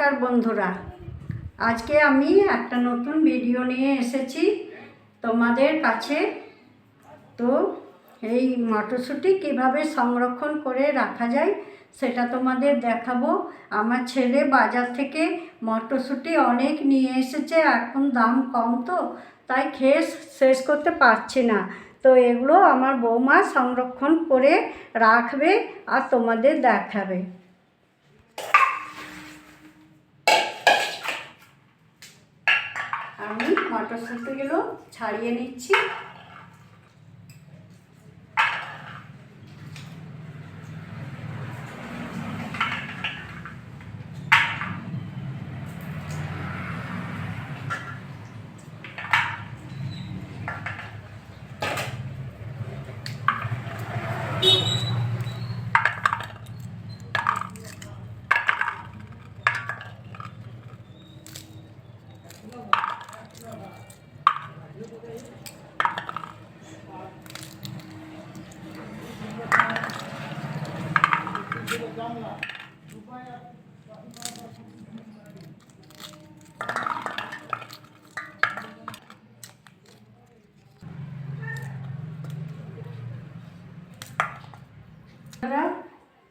নমস্কার বন্ধুরা। আজকে আমি একটা নতুন ভিডিও নিয়ে এসেছি তোমাদের কাছে। তো এই মটরশুঁটি কীভাবে সংরক্ষণ করে রাখা যায় সেটা তোমাদের দেখাবো। আমার ছেলে বাজার থেকে মটরশুঁটি অনেক নিয়ে এসেছে, এখন দাম কম তো, তাই খেয়ে শেষ করতে পারছি না। তো এগুলো আমার বৌমা সংরক্ষণ করে রাখবে আর তোমাদের দেখাবে আমি মটরশুঁটিগুলো ছাড়িয়ে নিচ্ছি।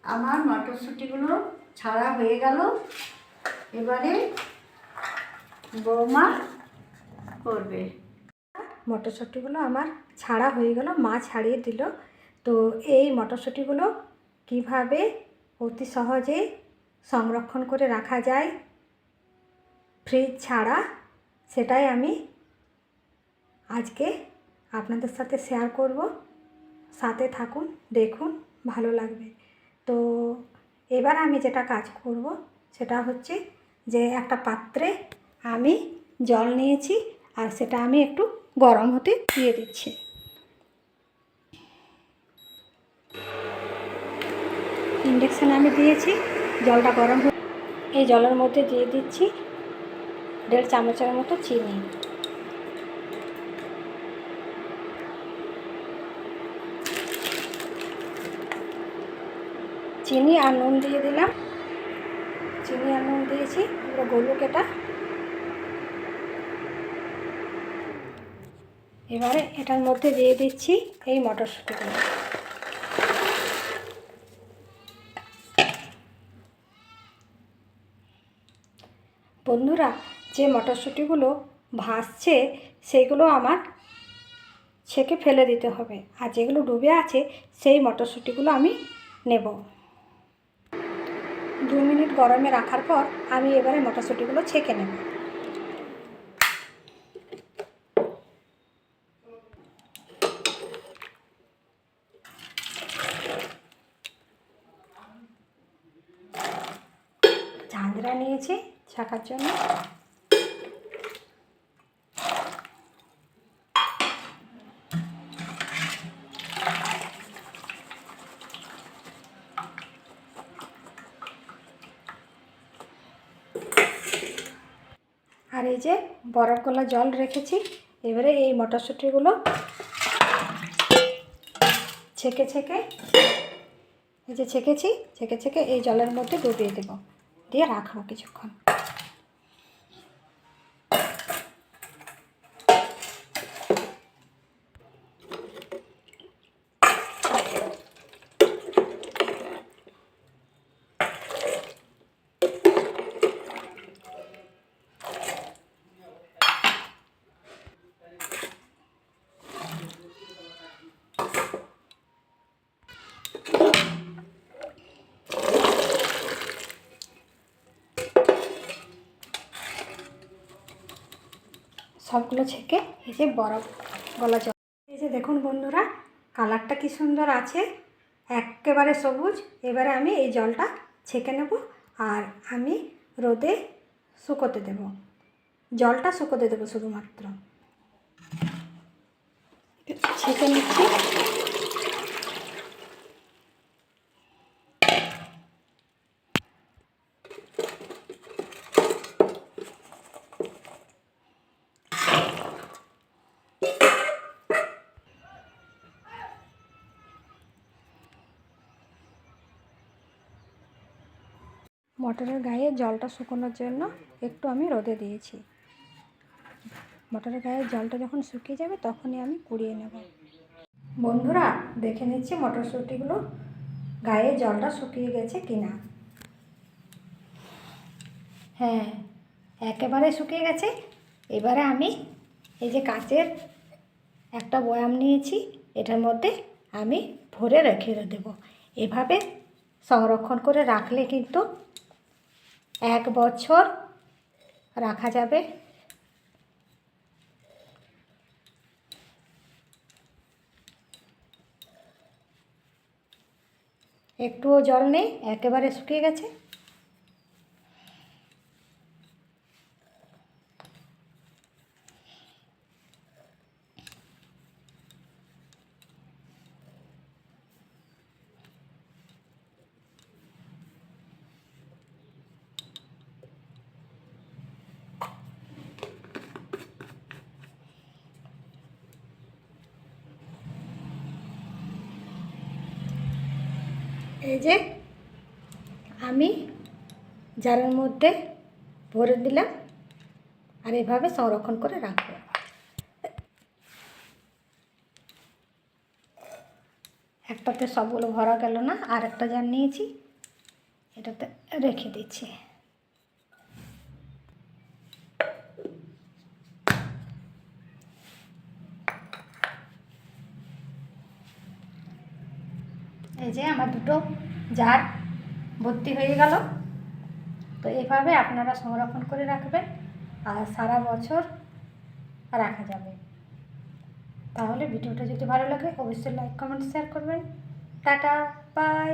আমার মটরশুঁটিগুলো ছাড়া হয়ে গেল। এবারে বৌমা করবে। মটরশুঁটিগুলো আমার ছাড়া হয়ে গেল, মা ছাড়িয়ে দিল। তো এই মটরশুঁটিগুলো কীভাবে অতি সহজে সংরক্ষণ করে রাখা যায় ফ্রিজ ছাড়া, সেটাই আমি আজকে আপনাদের সাথে শেয়ার করব। সাথে থাকুন, দেখুন। ভালো লাগবে। তো এবার আমি যেটা কাজ করব সেটা হচ্ছে যে একটা পাত্রে আমি জল নিয়েছি আর সেটা আমি একটু গরম হতে দিয়ে দিচ্ছি। ইন্ডাকশানে আমি দিয়েছি, জলটা গরম এই জলের মধ্যে দিয়ে দিচ্ছি দেড় চামচের মতো চিনি। চিনি আর নুন দিয়ে দিলাম। চিনি আর নুন দিয়েছি এবার গলুক এবারে এটার মধ্যে দিয়ে দিচ্ছি এই মটরশুঁটিগুলো। বন্ধুরা, যে মটরশুঁটিগুলো ভাসছে সেগুলো আমার ছেঁকে ফেলে দিতে হবে। আর যেগুলো ডুবে আছে, সেই মটরশুঁটিগুলো আমি নেব। দু মিনিট গরমে রাখার পর আমি এবারে মটরশুঁটিগুলো ছেঁকে নেব। ঝাঁঝরা নিয়েছি ছাকার জন্য। আর এই যে বরফ গলা জল রেখেছি। এবারে এই মটরশুঁটিগুলো ছেঁকে ছেঁকে, এই যে ছেঁকেছি, ছেঁকে ছেঁকে এই জলের মধ্যে ডুবিয়ে দেবো। দিয়ে রাখব কিছুক্ষণ। সবগুলো ছেঁকে এই যে বরফ গলা জল এই যে দেখুন বন্ধুরা, কালারটা কি সুন্দর আছে। একেবারে সবুজ। এবারে আমি এই জলটা ছেঁকে নেব আর আমি রোদে শুকোতে দেব। জলটা শুকোতে দেবো শুধুমাত্র। ছেঁকে নিচ্ছি। মটরের গায়ে জলটা শুকোনোর জন্য একটু আমি রোদে দিয়েছি। মটরের গায়ে জলটা যখন শুকিয়ে যাবে তখনই আমি কুড়িয়ে নেব। বন্ধুরা, দেখে নিচ্ছি মটরশুঁটিগুলো গায়ে জলটা শুকিয়ে গেছে কিনা। হ্যাঁ একেবারে শুকিয়ে গেছে। এবারে আমি এই যে কাচের একটা বয়াম নিয়েছি, এটার মধ্যে আমি ভরে রেখে দেব। এভাবে সংরক্ষণ করে রাখলে কিন্তু এক বছর রাখা যাবে। একটুও জল নেই একেবারে শুকিয়ে গেছে। এই যে আমি জারের মধ্যে ভরে দিলাম আর এভাবে সংরক্ষণ করে রাখব। একটাতে সবগুলো ভরা গেল না আর একটা জার নিয়েছি, এটাতে রেখে দিচ্ছি। এই যে আমার দুটো জার ভর্তি হয়ে গেল। তো এভাবে আপনারা সংরক্ষণ করে রাখবেন আর সারা বছর রাখা যাবে। তাহলে ভিডিওটা যদি ভালো লাগে, অবশ্যই লাইক কমেন্ট শেয়ার করবেন। Ta ta bye